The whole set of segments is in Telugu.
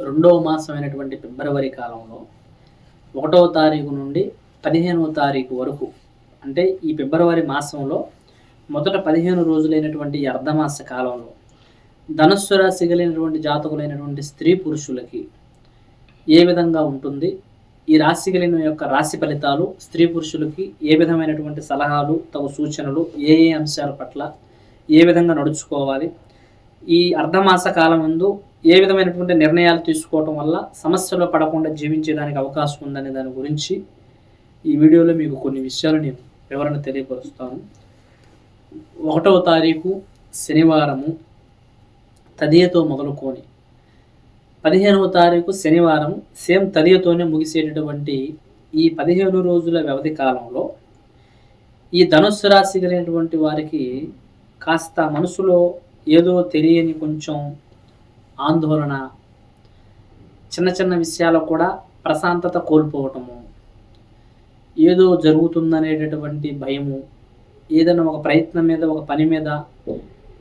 రెండవ మాసం అయినటువంటి ఫిబ్రవరి కాలంలో ఒకటవ తారీఖు నుండి పదిహేనవ తారీఖు వరకు అంటే ఈ ఫిబ్రవరి మాసంలో మొదట పదిహేను రోజులైనటువంటి అర్ధమాస కాలంలో ధనుస్సు రాశి కలిగినటువంటి జాతకులైనటువంటి స్త్రీ పురుషులకి ఏ విధంగా ఉంటుంది ఈ రాశి కలిగిన యొక్క రాశి ఫలితాలు స్త్రీ పురుషులకి ఏ విధమైనటువంటి సలహాలు తగు సూచనలు ఏ ఏ అంశాల పట్ల ఏ విధంగా నడుచుకోవాలి ఈ అర్ధమాస కాలం ముందు ఏ విధమైనటువంటి నిర్ణయాలు తీసుకోవటం వల్ల సమస్యలో పడకుండా జీవించడానికి అవకాశం ఉందనే దాని గురించి ఈ వీడియోలో మీకు కొన్ని విషయాలు నేను వివరణ తెలియపరుస్తాను. ఒకటవ తారీఖు శనివారము తదియతో మొదలుకొని. పదిహేనవ తారీఖు శనివారం సేమ్ తదియతోనే ముగిసేటటువంటి ఈ పదిహేను రోజుల వ్యవధి కాలంలో ఈ ధనుస్సు రాశి కలిగినటువంటి వారికి కాస్త మనసులో ఏదో తెలియని కొంచెం ఆందోళన చిన్న చిన్న విషయాలు కూడా ప్రశాంతత కోల్పోవటము ఏదో జరుగుతుందనేటటువంటి భయము ఏదైనా ఒక ప్రయత్నం మీద ఒక పని మీద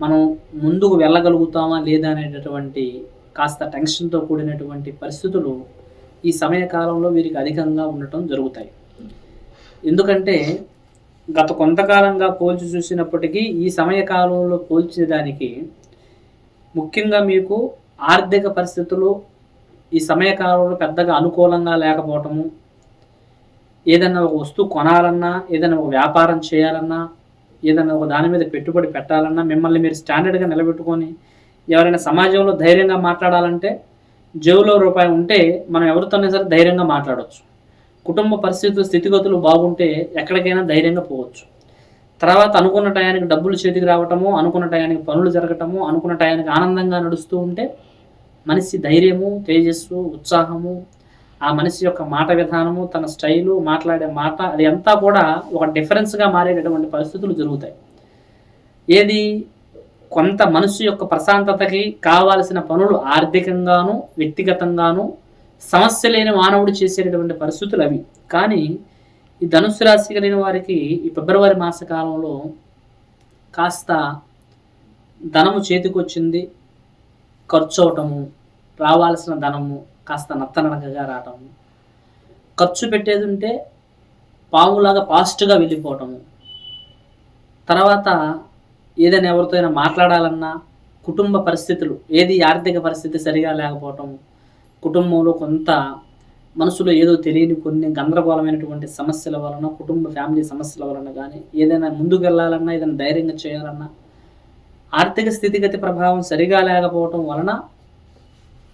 మనం ముందుకు వెళ్ళగలుగుతామా లేదా అనేటటువంటి కాస్త టెన్షన్తో కూడినటువంటి పరిస్థితులు ఈ సమయకాలంలో వీరికి అధికంగా ఉండటం జరుగుతాయి. ఎందుకంటే గత కొంతకాలంగా పోల్చి చూసినప్పటికీ ఈ సమయకాలంలో పోల్చేదానికి ముఖ్యంగా మీకు ఆర్థిక పరిస్థితులు ఈ సమయకాలంలో పెద్దగా అనుకూలంగా లేకపోవటము ఏదైనా ఒక వస్తువు కొనాలన్నా ఏదైనా ఒక వ్యాపారం చేయాలన్నా ఏదైనా ఒక దాని మీద పెట్టుబడి పెట్టాలన్నా మిమ్మల్ని మీరు స్టాండర్డ్గా నిలబెట్టుకొని ఎవరైనా సమాజంలో ధైర్యంగా మాట్లాడాలంటే జేబులో రూపాయి ఉంటే మనం ఎవరితోనే సరే ధైర్యంగా మాట్లాడవచ్చు కుటుంబ పరిస్థితులు స్థితిగతులు బాగుంటే ఎక్కడికైనా ధైర్యంగా పోవచ్చు. తర్వాత అనుకున్న టయానికి డబ్బులు చేతికి రావటము అనుకున్న టయానికి పనులు జరగటము అనుకున్న టయానికి ఆనందంగా నడుస్తూ ఉంటే మనిషి ధైర్యము తేజస్సు ఉత్సాహము ఆ మనిషి యొక్క మాట విధానము తన స్టైలు మాట్లాడే మాట అది అంతా కూడా ఒక డిఫరెన్స్గా మారేటటువంటి పరిస్థితులు జరుగుతాయి. ఏది? కొంత మనసు యొక్క ప్రశాంతతకి కావాల్సిన పనులు ఆర్థికంగాను వ్యక్తిగతంగాను సమస్య లేని మానవుడు చేసేటటువంటి పరిస్థితులు అవి. కానీ ఈ ధనుసు రాశి కలిగిన వారికి ఈ ఫిబ్రవరి మాస కాలంలో కాస్త ధనము చేతికొచ్చింది ఖర్చు అవటము రావాల్సిన ధనము కాస్త నత్తనడకగా రావటము. ఖర్చు పెట్టేది ఉంటే పాములాగా ఫాస్ట్గా వెళ్ళిపోవటము. తర్వాత ఏదైనా ఎవరితో అయినా మాట్లాడాలన్నా కుటుంబ పరిస్థితులు ఏది ఆర్థిక పరిస్థితి సరిగా లేకపోవటం కుటుంబంలో కొంత మనసులో ఏదో తెలియని కొన్ని గందరగోళమైనటువంటి సమస్యల వలన కుటుంబ ఫ్యామిలీ సమస్యల వలన కానీ ఏదైనా ముందుకు వెళ్ళాలన్నా ఏదైనా ధైర్యంగా చేయాలన్నా ఆర్థిక స్థితిగతి ప్రభావం సరిగా లేకపోవటం వలన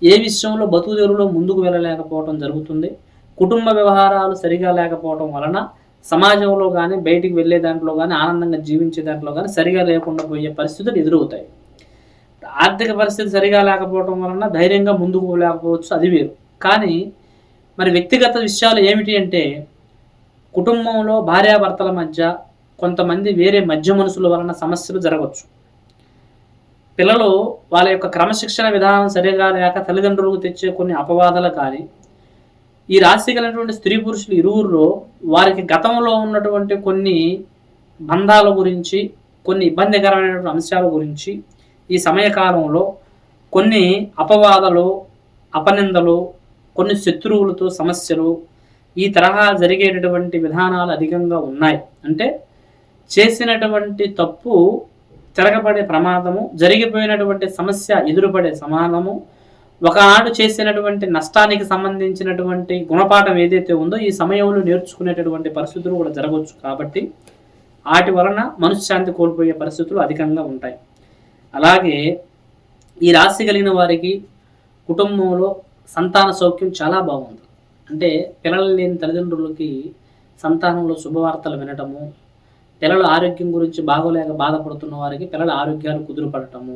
ఏ విషయంలో బతుకు తెరువులో ముందుకు వెళ్ళలేకపోవటం జరుగుతుంది? కుటుంబ వ్యవహారాలు సరిగా లేకపోవటం వలన సమాజంలో కానీ బయటికి వెళ్ళే దాంట్లో కానీ ఆనందంగా జీవించే దాంట్లో కానీ సరిగా లేకుండా పోయే పరిస్థితులు ఎదురవుతాయి. ఆర్థిక పరిస్థితి సరిగా లేకపోవడం వలన ధైర్యంగా ముందుకు లేకపోవచ్చు అది వేరు. కానీ మరి వ్యక్తిగత విషయాలు ఏమిటి అంటే కుటుంబంలో భార్యాభర్తల మధ్య కొంతమంది వేరే మధ్య మనుషుల వలన సమస్యలు జరగవచ్చు. పిల్లలు వాళ్ళ యొక్క క్రమశిక్షణ విధానం సరిగా లేక తల్లిదండ్రులకు తెచ్చే కొన్ని అపవాదాలు కానీ ఈ రాశి కలిగినటువంటి స్త్రీ పురుషులు ఇరువురిలో వారికి గతంలో ఉన్నటువంటి కొన్ని బంధాల గురించి కొన్ని ఇబ్బందికరమైనటువంటి అంశాల గురించి ఈ సమయకాలంలో కొన్ని అపవాదాలు అపనిందలు కొన్ని శత్రువులతో సమస్యలు ఈ తరహా జరిగేటటువంటి విధానాలు అధికంగా ఉన్నాయి. అంటే చేసినటువంటి తప్పు తిరగబడే ప్రమాదము జరిగిపోయినటువంటి సమస్య ఎదురుపడే సమానము ఒకనాడు చేసినటువంటి నష్టానికి సంబంధించినటువంటి గుణపాఠం ఏదైతే ఉందో ఈ సమయంలో నేర్చుకునేటటువంటి పరిస్థితులు కూడా జరగవచ్చు కాబట్టి వాటి వలన మనశ్శాంతి కోల్పోయే పరిస్థితులు అధికంగా ఉంటాయి. అలాగే ఈ రాశి కలిగిన వారికి కుటుంబంలో సంతాన సౌఖ్యం చాలా బాగుంది. అంటే పిల్లలు లేని తల్లిదండ్రులకి సంతానంలో శుభవార్తలు వినటము పిల్లల ఆరోగ్యం గురించి బాగోలేక బాధపడుతున్న వారికి పిల్లల ఆరోగ్యాలు కుదురుపడటము.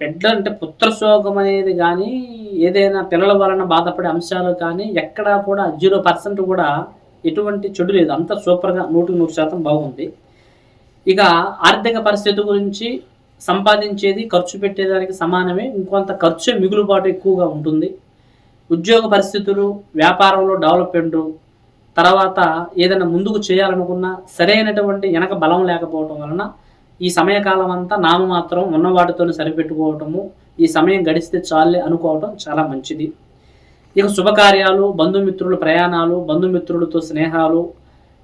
బిడ్డ అంటే పుత్రశోకం అనేది కానీ ఏదైనా పిల్లల వలన బాధపడే అంశాలు కానీ ఎక్కడా కూడా జీరో పర్సెంట్ కూడా ఎటువంటి చెడు లేదు. అంతా సూపర్గా నూటికి నూరు శాతం బాగుంది. ఇక ఆర్థిక పరిస్థితి గురించి సంపాదించేది ఖర్చు పెట్టేదానికి సమానమే. ఇంకొంత ఖర్చు మిగులుబాటు ఎక్కువగా ఉంటుంది. ఉద్యోగ పరిస్థితులు వ్యాపారంలో డెవలప్మెంట్ తర్వాత ఏదైనా ముందుకు చేయాలనుకున్నా సరైనటువంటి వెనక బలం లేకపోవటం వలన ఈ సమయకాలం అంతా నామమాత్రం మాత్రం సరిపెట్టుకోవటము ఈ సమయం గడిస్తే చాలే అనుకోవటం చాలా మంచిది. ఇక శుభకార్యాలు బంధుమిత్రుల ప్రయాణాలు బంధుమిత్రులతో స్నేహాలు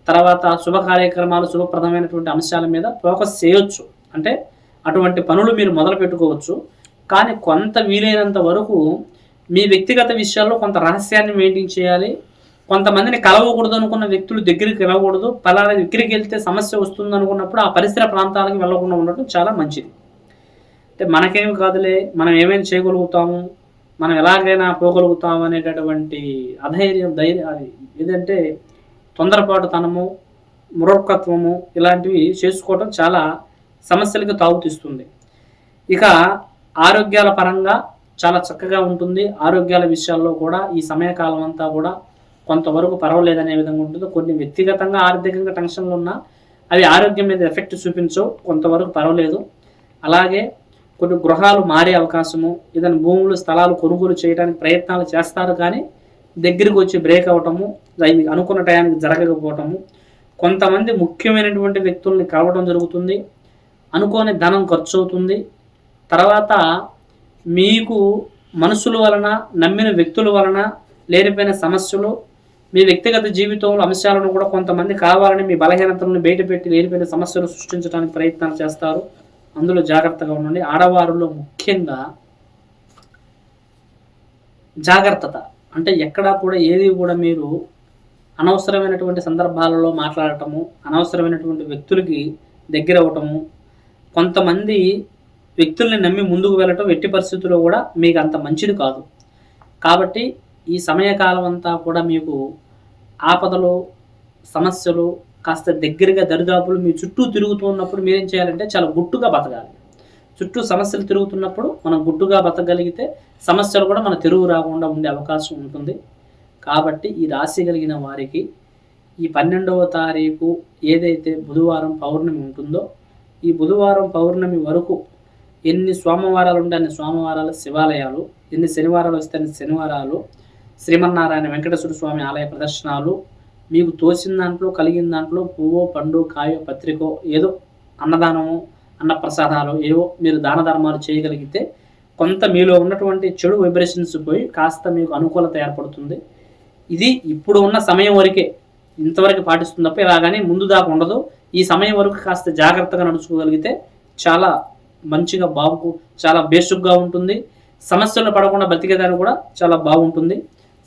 తర్వాత శుభ కార్యక్రమాలు శుభప్రదమైనటువంటి అంశాల మీద ఫోకస్ చేయొచ్చు. అంటే అటువంటి పనులు మీరు మొదలు పెట్టుకోవచ్చు. కానీ కొంత వీలైనంత వరకు మీ వ్యక్తిగత విషయాల్లో కొంత రహస్యాన్ని మెయింటైన్ చేయాలి. కొంతమందిని కలవకూడదు అనుకున్న వ్యక్తులు దగ్గరికి వెళ్ళకూడదు పలానా దగ్గరికి వెళ్తే సమస్య వస్తుంది అనుకున్నప్పుడు ఆ పరిసర ప్రాంతాలకు వెళ్ళకుండా ఉండటం చాలా మంచిది. అంటే మనకేం కాదులే మనం ఏమైనా చేయగలుగుతాము మనం ఎలాగైనా పోగలుగుతాం అనేటటువంటి అధైర్యం ధైర్యం అది ఏదంటే తొందరపాటుతనము మూర్ఖత్వము ఇలాంటివి చేసుకోవడం చాలా సమస్యలకు తావుతీస్తుంది ఇక ఆరోగ్యాల పరంగా చాలా చక్కగా ఉంటుంది. ఆరోగ్యాల విషయాల్లో కూడా ఈ సమయకాలం అంతా కూడా కొంతవరకు పర్వాలేదనే విధంగా ఉంటుంది కొన్ని వ్యక్తిగతంగా ఆర్థికంగా టెన్షన్లు ఉన్నా అవి ఆరోగ్యం మీద ఎఫెక్ట్ చూపించవు కొంతవరకు పర్వాలేదు. అలాగే కొన్ని గృహాలు మారే అవకాశము ఏదైనా భూములు స్థలాలు కొనుగోలు చేయడానికి ప్రయత్నాలు చేస్తారు కానీ దగ్గరికి వచ్చి బ్రేక్ అవటము అవి అనుకున్న టయానికి జరగకపోవటము కొంతమంది ముఖ్యమైనటువంటి వ్యక్తుల్ని కలవడం జరుగుతుంది అనుకోని ధనం ఖర్చు అవుతుంది తర్వాత మీకు మనుషుల వలన నమ్మిన వ్యక్తుల వలన లేనిపోయిన సమస్యలు మీ వ్యక్తిగత జీవితంలో అంశాలను కూడా కొంతమంది కావాలని మీ బలహీనతలను బయటపెట్టి లేనిపోయిన సమస్యలు సృష్టించడానికి ప్రయత్నాలు చేస్తారు. అందులో జాగ్రత్తగా ఉండండి. ఆడవారిలో ముఖ్యంగా జాగ్రత్తత. అంటే ఎక్కడా కూడా ఏది కూడా మీరు అనవసరమైనటువంటి సందర్భాలలో మాట్లాడటము అనవసరమైనటువంటి వ్యక్తులకి దగ్గర అవ్వటము కొంతమంది వ్యక్తుల్ని నమ్మి ముందుకు వెళ్ళటం ఎట్టి పరిస్థితుల్లో కూడా మీకు అంత మంచిది కాదు. కాబట్టి ఈ సమయకాలం అంతా కూడా మీకు ఆపదలు సమస్యలు కాస్త దగ్గరగా దరిదాపులు మీ చుట్టూ తిరుగుతూ ఉన్నప్పుడు మీరేం చేయాలంటే చాలా గుట్టుగా బతకాలి. చుట్టూ సమస్యలు తిరుగుతున్నప్పుడు మనం గుట్టుగా బతకగలిగితే సమస్యలు కూడా మన తిరుగు రాకుండా ఉండే అవకాశం ఉంటుంది. కాబట్టి ఈ రాశి కలిగిన వారికి ఈ పన్నెండవ తారీఖు ఏదైతే బుధవారం పౌర్ణమి ఉంటుందో ఈ బుధవారం పౌర్ణమి వరకు ఎన్ని సోమవారాలు ఉంటే అన్ని సోమవారాలు శివాలయాలు ఎన్ని శనివారాలు వస్తే అన్ని శనివారాలు శ్రీమన్నారాయణ వెంకటేశ్వర స్వామి ఆలయ ప్రదర్శనాలు మీకు తోచిన దాంట్లో కలిగిన దాంట్లో పువ్వు పండు కాయో పత్రికో ఏదో అన్నదానము అన్న ప్రసాదాలు ఏవో మీరు దాన ధర్మాలు చేయగలిగితే కొంత మీలో ఉన్నటువంటి చెడు వైబ్రేషన్స్ పోయి కాస్త మీకు అనుకూలత ఏర్పడుతుంది. ఇది ఇప్పుడు ఉన్న సమయం వరకే ఇంతవరకు పాటిస్తుంది తప్ప ఇలాగని ముందు దాకా ఉండదు. ఈ సమయం వరకు కాస్త జాగ్రత్తగా నడుచుకోగలిగితే చాలా మంచిగా బాగు చాలా బేసిక్గా ఉంటుంది. సమస్యలు పడకుండా బతికేదాన్ని కూడా చాలా బాగుంటుంది.